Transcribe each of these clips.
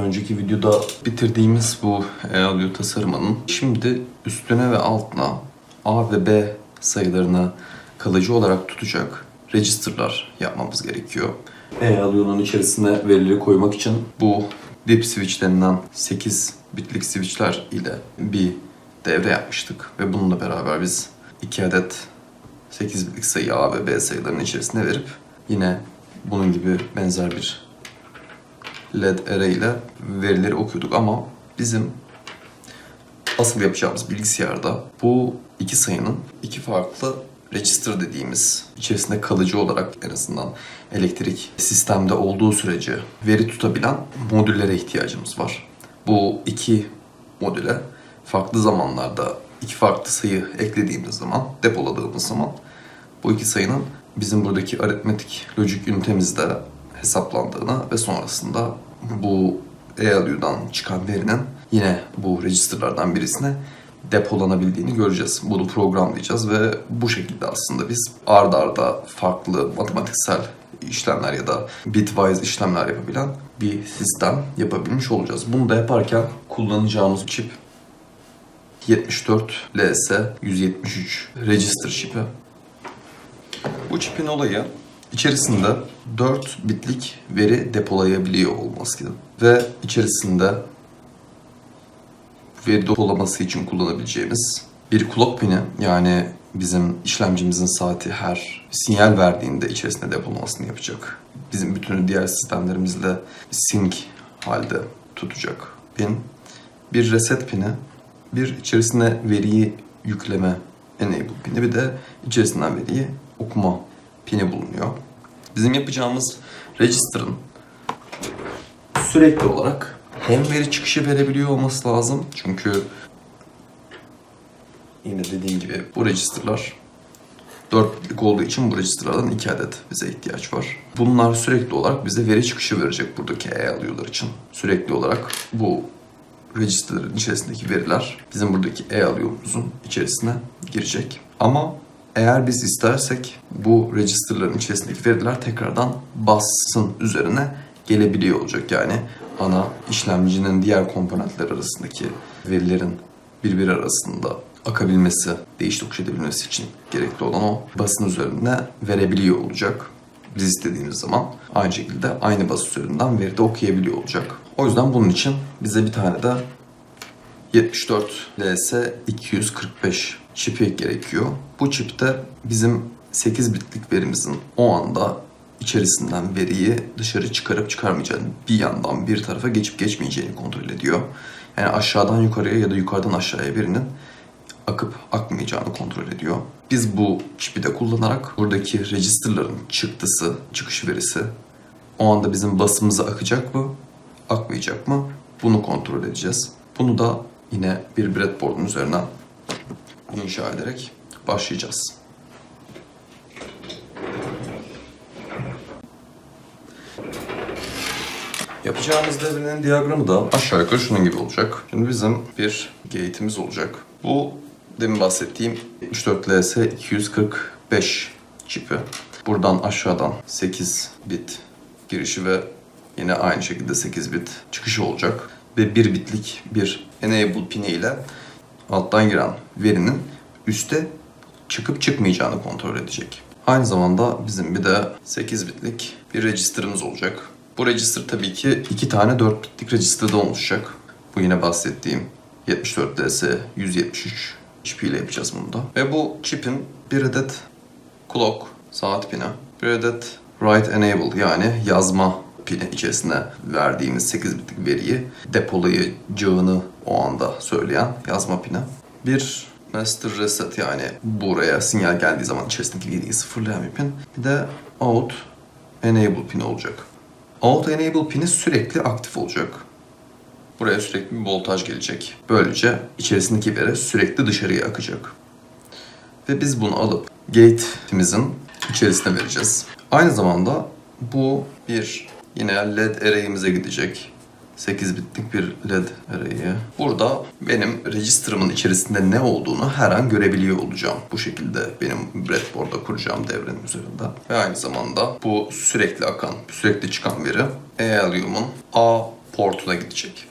önceki videoda bitirdiğimiz bu audio tasarımının şimdi üstüne ve altına A ve B sayılarını kalıcı olarak tutacak register'lar yapmamız gerekiyor. E-audio'nun içerisine verileri koymak için bu dip switch denilen 8 bitlik switchler ile bir devre yapmıştık ve bununla beraber biz 2 adet 8 bitlik sayı A ve B sayılarının içerisine verip yine bunun gibi benzer bir LED array ile verileri okuyorduk ama bizim asıl yapacağımız bilgisayarda bu iki sayının iki farklı register dediğimiz içerisinde kalıcı olarak en azından elektrik sistemde olduğu sürece veri tutabilen modüllere ihtiyacımız var. Bu iki modüle farklı zamanlarda iki farklı sayı eklediğimiz zaman, depoladığımız zaman bu iki sayının bizim buradaki aritmetik lojik ünitemizde hesaplandığını ve sonrasında bu EALU'dan çıkan verinin yine bu registerlardan birisine depolanabildiğini göreceğiz. Bunu programlayacağız ve bu şekilde aslında biz ard arda farklı matematiksel işlemler ya da bitwise işlemler yapabilen bir sistem yapabilmiş olacağız. Bunu da yaparken kullanacağımız çip 74 LS 173 register çipi. Bu çipin olayı içerisinde 4 bitlik veri depolayabiliyor olması ve içerisinde veri depolaması için kullanabileceğimiz bir clock pini yani bizim işlemcimizin saati her sinyal verdiğinde içerisinde depolamasını yapacak. Bizim bütün diğer sistemlerimizle sync halde tutacak pin. Bir reset pini, bir içerisine veriyi yükleme enable pini bir de içerisinden veriyi okuma pini bulunuyor. Bizim yapacağımız register'ın sürekli olarak hem veri çıkışı verebiliyor olması lazım. Çünkü yine dediğim gibi bu register'lar dörtlük olduğu için bu register'lardan iki adet bize ihtiyaç var. Bunlar sürekli olarak bize veri çıkışı verecek buradaki e-alıyorlar için. Sürekli olarak bu register'ların içerisindeki veriler bizim buradaki e-alıyomuzun içerisine girecek. Ama eğer biz istersek bu register'ların içerisindeki veriler tekrardan basın üzerine gelebiliyor olacak. Yani ana işlemcinin diğer komponentler arasındaki verilerin birbiri arasında akabilmesi, değiş tokuş edebilmesi için gerekli olan o basın üzerine verebiliyor olacak. Biz istediğimiz zaman aynı şekilde aynı bas üzerinden veri de okuyabiliyor olacak. O yüzden bunun için bize bir tane de 74 LS 245 çipi gerekiyor. Bu çipte bizim 8 bitlik verimizin o anda içerisinden veriyi dışarı çıkarıp çıkarmayacağını bir yandan bir tarafa geçip geçmeyeceğini kontrol ediyor. Yani aşağıdan yukarıya ya da yukarıdan aşağıya birinin akıp akmayacağını kontrol ediyor. Biz bu çipi de kullanarak buradaki registerların çıktısı, çıkış verisi o anda bizim basımıza akacak mı, akmayacak mı bunu kontrol edeceğiz. Bunu da yine bir breadboard'un üzerine inşa ederek başlayacağız. Yapacağımız devrenin diyagramı da aşağı yukarı şunun gibi olacak. Şimdi bizim bir gate'imiz olacak. Bu demin bahsettiğim 74LS 245 çipi. Buradan aşağıdan 8 bit girişi ve yine aynı şekilde 8 bit çıkışı olacak. Ve 1 bitlik bir enable pini ile alttan giren verinin üste çıkıp çıkmayacağını kontrol edecek. Aynı zamanda bizim bir de 8 bitlik bir register'ımız olacak. Bu register tabii ki iki tane 4 bitlik register'da oluşacak. Bu yine bahsettiğim 74DS 173 çipi ile yapacağız bunu da. Ve bu çipin bir adet clock, saat pini, bir adet write enable yani yazma pini içerisine verdiğimiz 8 bitlik veriyi depolayacağını o anda söyleyen yazma pini. Bir master reset yani buraya sinyal geldiği zaman içerisindeki veriyi sıfırlayan bir pin. Bir de out enable pini olacak. Out enable pini sürekli aktif olacak. Buraya sürekli bir voltaj gelecek. Böylece içerisindeki veri sürekli dışarıya akacak. Ve biz bunu alıp gate'imizin içerisine vereceğiz. Aynı zamanda bu bir yine LED array'imize gidecek. 8 bitlik bir LED array'i. Burada benim register'ımın içerisinde ne olduğunu her an görebiliyor olacağım. Bu şekilde benim breadboard'a kuracağım devrenin üzerinde. Ve aynı zamanda bu sürekli akan, sürekli çıkan veri e-Allium'un A portuna gidecek.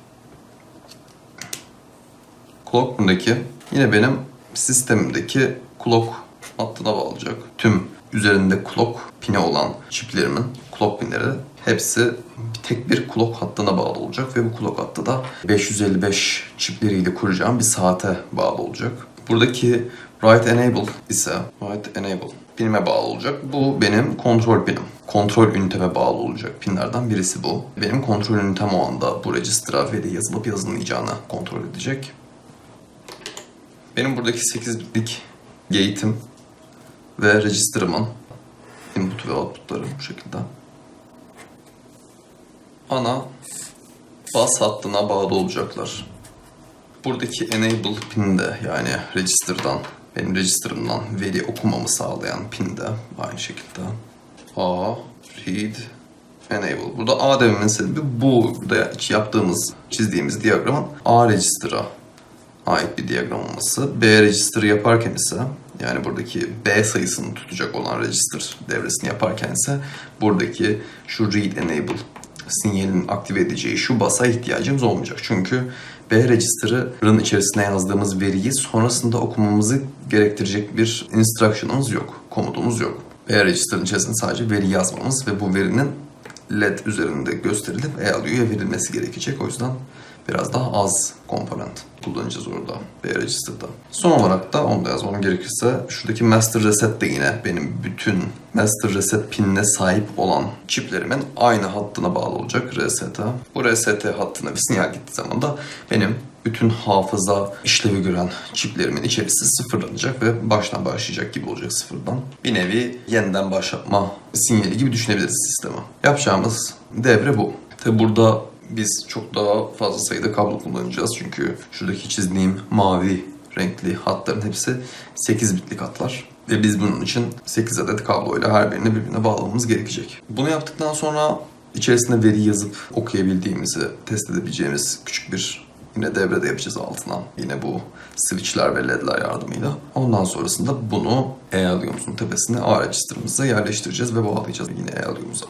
Clock bundaki yine benim sistemimdeki clock hattına bağlayacak. Tüm üzerinde clock pini olan çiplerimin clock pinleri hepsi tek bir clock hattına bağlı olacak ve bu clock hattı da 555 çipleriyle kuracağım bir saate bağlı olacak. Buradaki Write Enable ise Write Enable pinime bağlı olacak. Bu benim kontrol pinim. Kontrol üniteme bağlı olacak pinlerden birisi bu. Benim kontrol ünitem o anda bu register'a veri yazılıp yazılmayacağını kontrol edecek. Benim buradaki 8 bitlik gate'im ve register'ımın input ve output'ları bu şekilde. Ana bas hattına bağlı olacaklar. Buradaki enable pin de yani register'dan benim register'ımdan veri okumamı sağlayan pin de aynı şekilde. A, read, enable. Burada A dememin sebebi bu burada yaptığımız, çizdiğimiz diyagramın A register'a ait bir diyagram olması. B register yaparken ise yani buradaki B sayısını tutacak olan register devresini yaparken ise buradaki şu read enable sinyalin aktive edeceği şu basa ihtiyacımız olmayacak. Çünkü B register'ın içerisine yazdığımız veriyi sonrasında okumamızı gerektirecek bir instruction'ımız yok, komutumuz yok. B register'ın içerisinde sadece veri yazmamız ve bu verinin LED üzerinde gösterilip EALU'ya verilmesi gerekecek. O yüzden biraz daha az komponent kullanacağız orada B Register'da. Son olarak da onu da yazmam gerekirse şuradaki Master Reset de yine benim bütün Master Reset pinine sahip olan çiplerimin aynı hattına bağlı olacak RST. Bu RST hattına bir sinyal gittiği zaman da benim bütün hafıza işlevi gören çiplerimin içerisi sıfırlanacak ve baştan başlayacak gibi olacak sıfırdan. Bir nevi yeniden başlatma sinyali gibi düşünebiliriz sistemi. Yapacağımız devre bu. Tabi burada biz çok daha fazla sayıda kablo kullanacağız çünkü şuradaki çizdiğim mavi renkli hatların hepsi 8 bitlik hatlar. Ve biz bunun için 8 adet kabloyla her birini birbirine bağlamamız gerekecek. Bunu yaptıktan sonra içerisinde veri yazıp okuyabildiğimizi test edebileceğimiz küçük bir yine devrede yapacağız altına. Yine bu switchler ve ledler yardımıyla. Ondan sonrasında bunu EALU'muzun tepesine A yerleştireceğiz ve bağlayacağız yine EALU'muza.